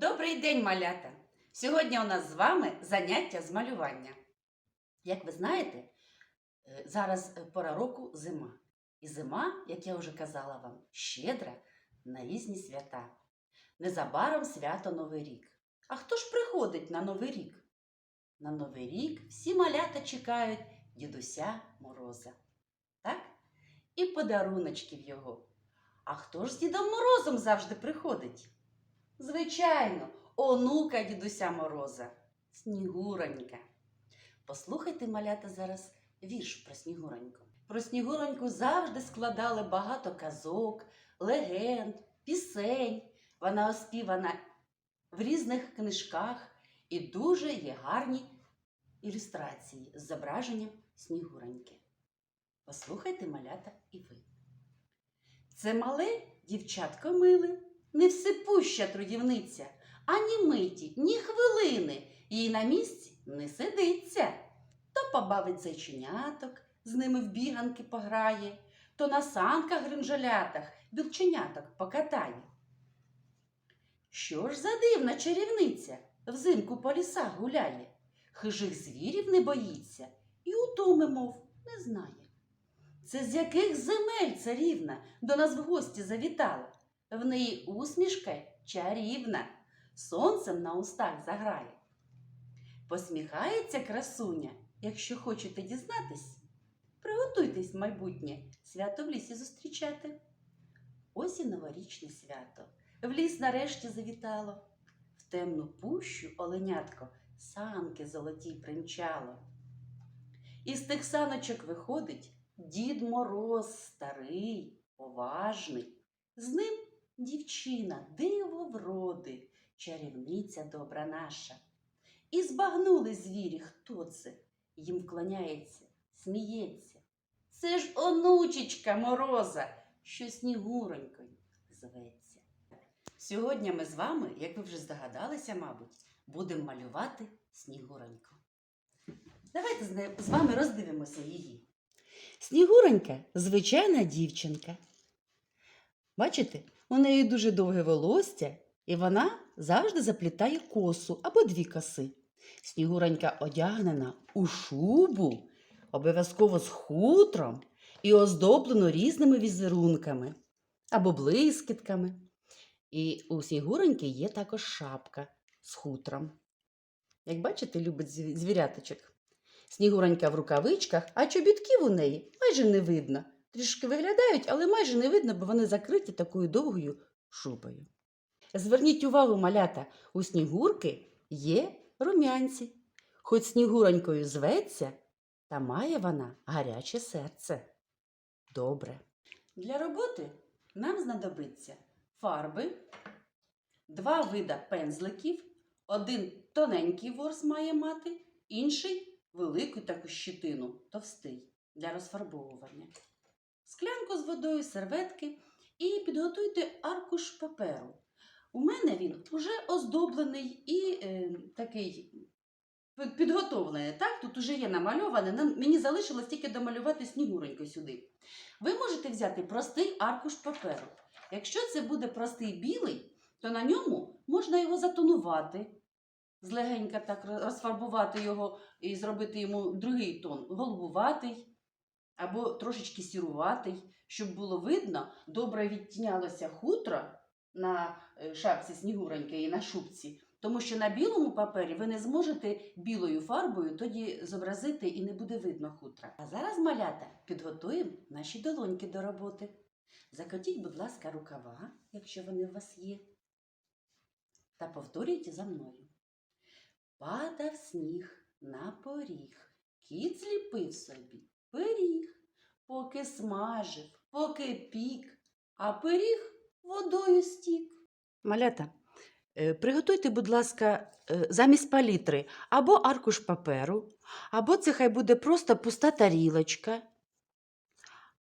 Добрий день, малята! Сьогодні у нас з вами заняття з малювання. Як ви знаєте, е, зараз е, пора року зима. І зима, як я вже казала вам, щедра на різні свята. Незабаром свято Новий рік. А хто ж приходить на Новий рік? На Новий рік всі малята чекають дідуся Мороза. Так? І подаруночків його. А хто ж з Дідом Морозом завжди приходить? Звичайно, онука дідуся Мороза, Снігуронька. Послухайте, малята, зараз вірш про Снігуроньку. Про Снігуроньку завжди складали багато казок, легенд, пісень. Вона оспівана в різних книжках і дуже є гарні ілюстрації з зображенням Снігуроньки. Послухайте, малята, і ви. Це мале дівчатко миле, не всепуща трудівниця, ані миті, ні хвилини їй на місці не сидиться. То побавить зайченяток, з ними в біганки пограє, то на санках гринжалятах білченяток покатає. Що ж за дивна чарівниця взимку по лісах гуляє, хижих звірів не боїться і утоми, мов, не знає. Це з яких земель царівна до нас в гості завітала? В неї усмішка чарівна, сонцем на устах заграє. Посміхається красуня, якщо хочете дізнатись, приготуйтесь майбутнє свято в лісі зустрічати. Ось і новорічне свято. В ліс нарешті завітало, в темну пущу оленятко санки золоті примчало. Із тих саночок виходить Дід Мороз старий, поважний. З ним дівчина, диво вроди, чарівниця добра наша. І збагнули звірі, хто це, їм вклоняється, сміється. Це ж онучечка мороза, що снігуронькою зветься. Сьогодні ми з вами, як ви вже здогадалися, мабуть, будемо малювати снігуроньку. Давайте з вами роздивимося її. Снігуронька звичайна дівчинка. Бачите, у неї дуже довге волосся, і вона завжди заплітає косу або дві коси. Снігуронька одягнена у шубу, обов'язково з хутром і оздоблено різними візерунками або блискітками. І у Снігуроньки є також шапка з хутром. Як бачите, любить зві- звіряточок. Снігуронька в рукавичках, а чобітків у неї майже не видно. Трішки виглядають, але майже не видно, бо вони закриті такою довгою шубою. Зверніть увагу, малята, у снігурки є рум'янці. Хоч снігуронькою зветься, та має вона гаряче серце. Добре. Для роботи нам знадобиться фарби, два вида пензликів, один тоненький ворс має мати, інший велику таку щитину, товстий для розфарбовування. Склянку з водою, серветки і підготуйте аркуш паперу. У мене він вже оздоблений і е, такий підготовлений. Так? Тут уже є намальоване. Мені залишилось тільки домалювати снігуреньку сюди. Ви можете взяти простий аркуш паперу. Якщо це буде простий білий, то на ньому можна його затонувати, злегенька так розфарбувати його і зробити йому другий тон голубуватий або трошечки сіруватий, щоб було видно, добре відтінялося хутро на е, шапці снігуреньки і на шубці, тому що на білому папері ви не зможете білою фарбою тоді зобразити і не буде видно хутра. А зараз, малята, підготуємо наші долоньки до роботи. Закотіть, будь ласка, рукава, якщо вони у вас є, та повторюйте за мною. Падав сніг на поріг, кіт зліпив собі пиріг, поки смажив, поки пік, а пиріг водою стік. Малята, е, приготуйте, будь ласка, е, замість палітри або аркуш паперу, або це хай буде просто пуста тарілочка,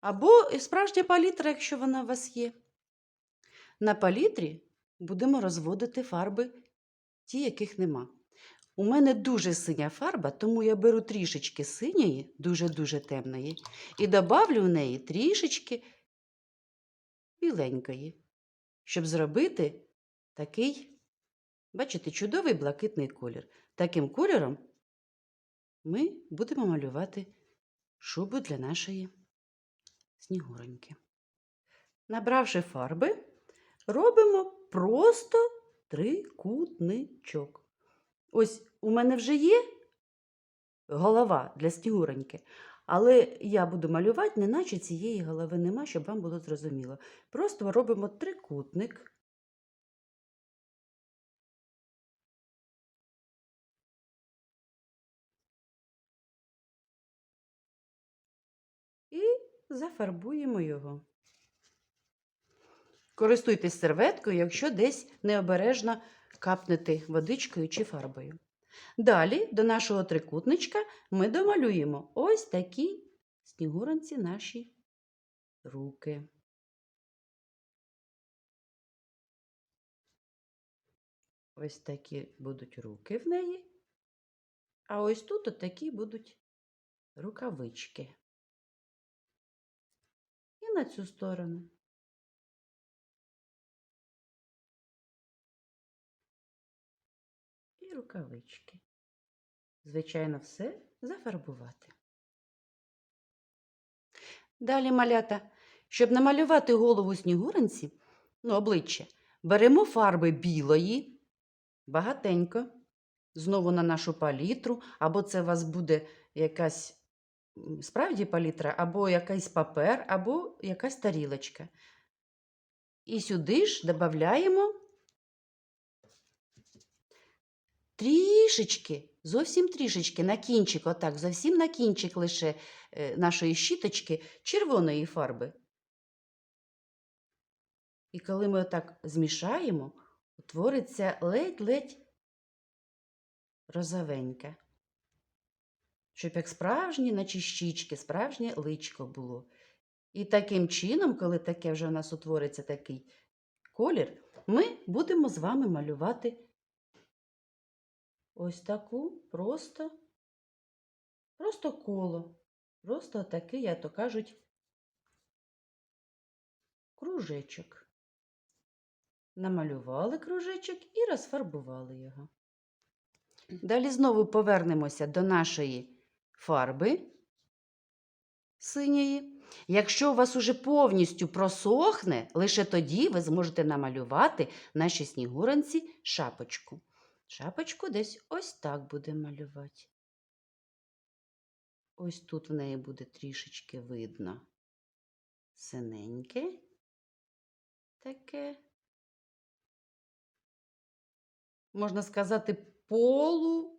або справжня палітра, якщо вона у вас є. На палітрі будемо розводити фарби, ті, яких нема. У мене дуже синя фарба, тому я беру трішечки синьої, дуже-дуже темної, і добавлю в неї трішечки біленької, щоб зробити такий Бачите, чудовий блакитний колір. Таким кольором ми будемо малювати шубу для нашої снігуроньки. Набравши фарби, робимо просто трикутничок. Ось у мене вже є голова для снігуроньки, але я буду малювати, неначе цієї голови нема, щоб вам було зрозуміло. Просто робимо трикутник. І зафарбуємо його. Користуйтесь серветкою, якщо десь необережно капнете водичкою чи фарбою. Далі до нашого трикутничка ми домалюємо ось такі снігуронці наші руки. Ось такі будуть руки в неї. А ось тут от такі будуть рукавички. І на цю сторону. Рукавички. Звичайно, все зафарбувати. Далі малята, щоб намалювати голову снігуронці, ну, обличчя, беремо фарби білої, багатенько, знову на нашу палітру, або це у вас буде якась справді палітра, або якийсь папер, або якась тарілочка. І сюди ж додаємо трішечки, зовсім трішечки на кінчик, отак, зовсім на кінчик лише е, нашої щіточки червоної фарби. І коли ми отак змішаємо, утвориться ледь-ледь розовеньке. Щоб як справжні, наче щічки, справжнє личко було. І таким чином, коли таке вже в нас утвориться такий колір, ми будемо з вами малювати ось таку просто, просто коло. Просто такий, як то кажуть, кружечок. Намалювали кружечок і розфарбували його. Далі знову повернемося до нашої фарби синьої. Якщо у вас уже повністю просохне, лише тоді ви зможете намалювати нашій снігуронці шапочку. Шапочку десь ось так буде малювати. Ось тут в неї буде трішечки видно синеньке таке. Можна сказати, полукруг,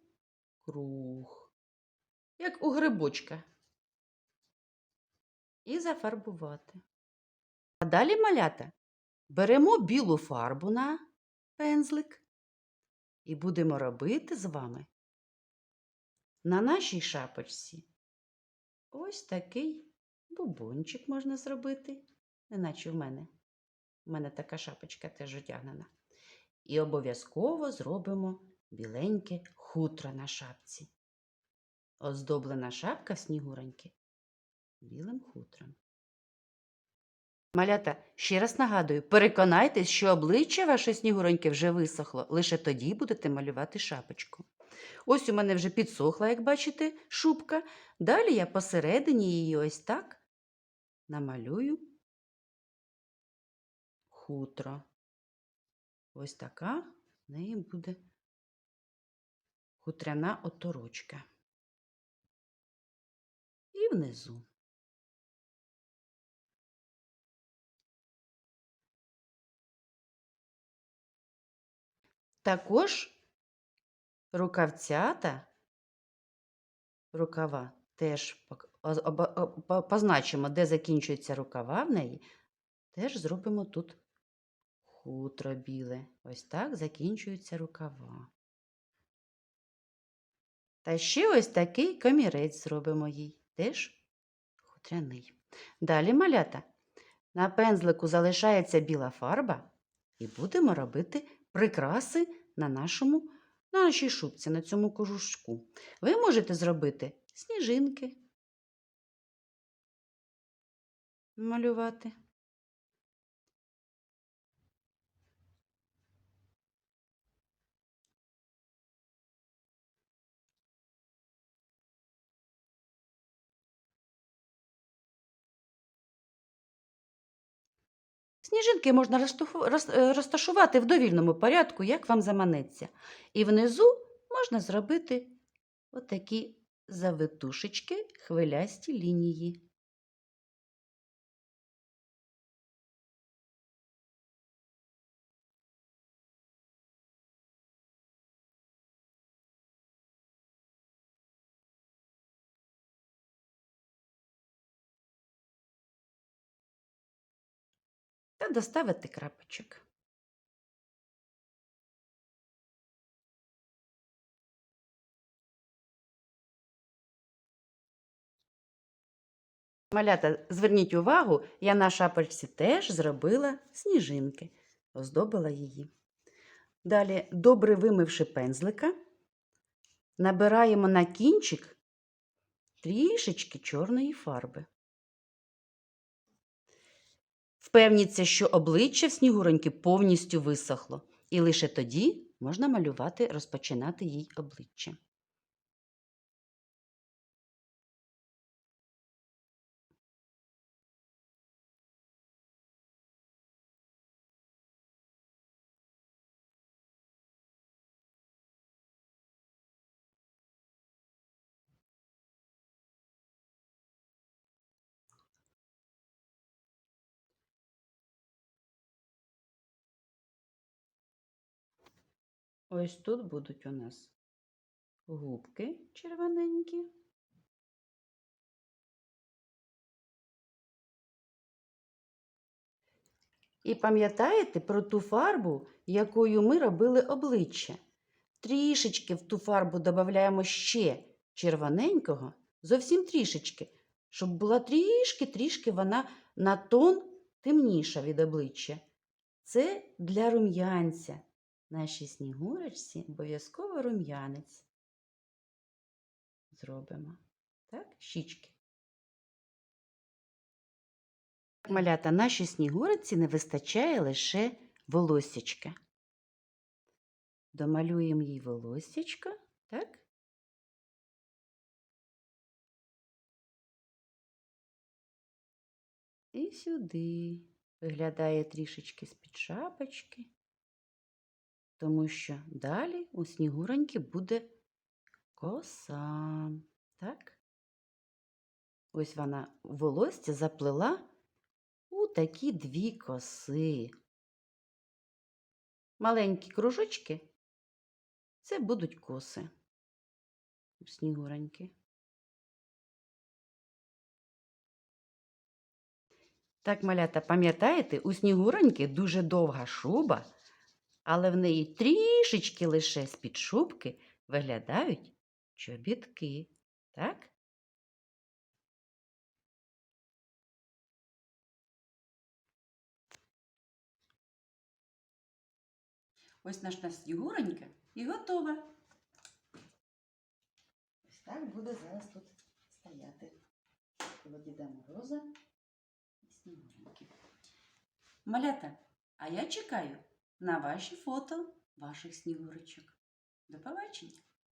як у грибочка. І зафарбувати. А далі малята беремо білу фарбу на пензлик і будемо робити з вами на нашій шапочці ось такий бубончик можна зробити, неначе в мене. У мене така шапочка теж одягнена. І обов'язково зробимо біленьке хутро на шапці. Оздоблена шапка в снігуроньки білим хутром. Малята, ще раз нагадую, переконайтесь, що обличчя вашої снігуроньки вже висохло, лише тоді будете малювати шапочку. Ось у мене вже підсохла, як бачите, шубка. Далі я посередині її ось так намалюю хутро. Ось така в неї буде хутряна оторочка. І внизу. Також рукавцята, рукава теж позначимо, де закінчуються рукава в неї, теж зробимо тут хутро біле. Ось так закінчуються рукава. Та ще ось такий комірець зробимо їй, теж хутряний. Далі малята. На пензлику залишається біла фарба, і будемо робити прикраси на нашому, на нашій шубці, на цьому кожушку. Ви можете зробити сніжинки, малювати. Сніжинки можна е, розташувати в довільному порядку, як вам заманеться. І внизу можна зробити отакі завитушечки, хвилясті лінії. Та доставити крапочок. Малята, зверніть увагу, я на шапочці теж зробила сніжинки, оздобила її. Далі, добре вимивши пензлика, набираємо на кінчик трішечки чорної фарби. Впевніться, що обличчя в снігуроньки повністю висохло, і лише тоді можна малювати, розпочинати їй обличчя. Ось тут будуть у нас губки червоненькі. І пам'ятаєте про ту фарбу, якою ми робили обличчя? Трішечки в ту фарбу додаємо ще червоненького, зовсім трішечки, щоб була трішки-трішки вона на тон темніша від обличчя. Це для рум'янця. Нашій снігурочці обов'язково рум'янець. Зробимо. Так, щічки. Малята, нашій снігурочці не вистачає лише волосічка. Домалюємо їй волосічко, так? І сюди виглядає трішечки з-під шапочки тому що далі у снігуроньки буде коса. Так? Ось вона волосся заплела у такі дві коси. Маленькі кружочки це будуть коси у снігуроньки. Так, малята, пам'ятаєте, у снігуроньки дуже довга шуба але в неї трішечки лише з-під шубки виглядають чобітки. Так? Ось наша снігуронька і готова. Ось так буде зараз тут стояти. Коло Діда Мороза і снігуроньки. Малята, а я чекаю на ваші фото ваших снігурочок. До побачення!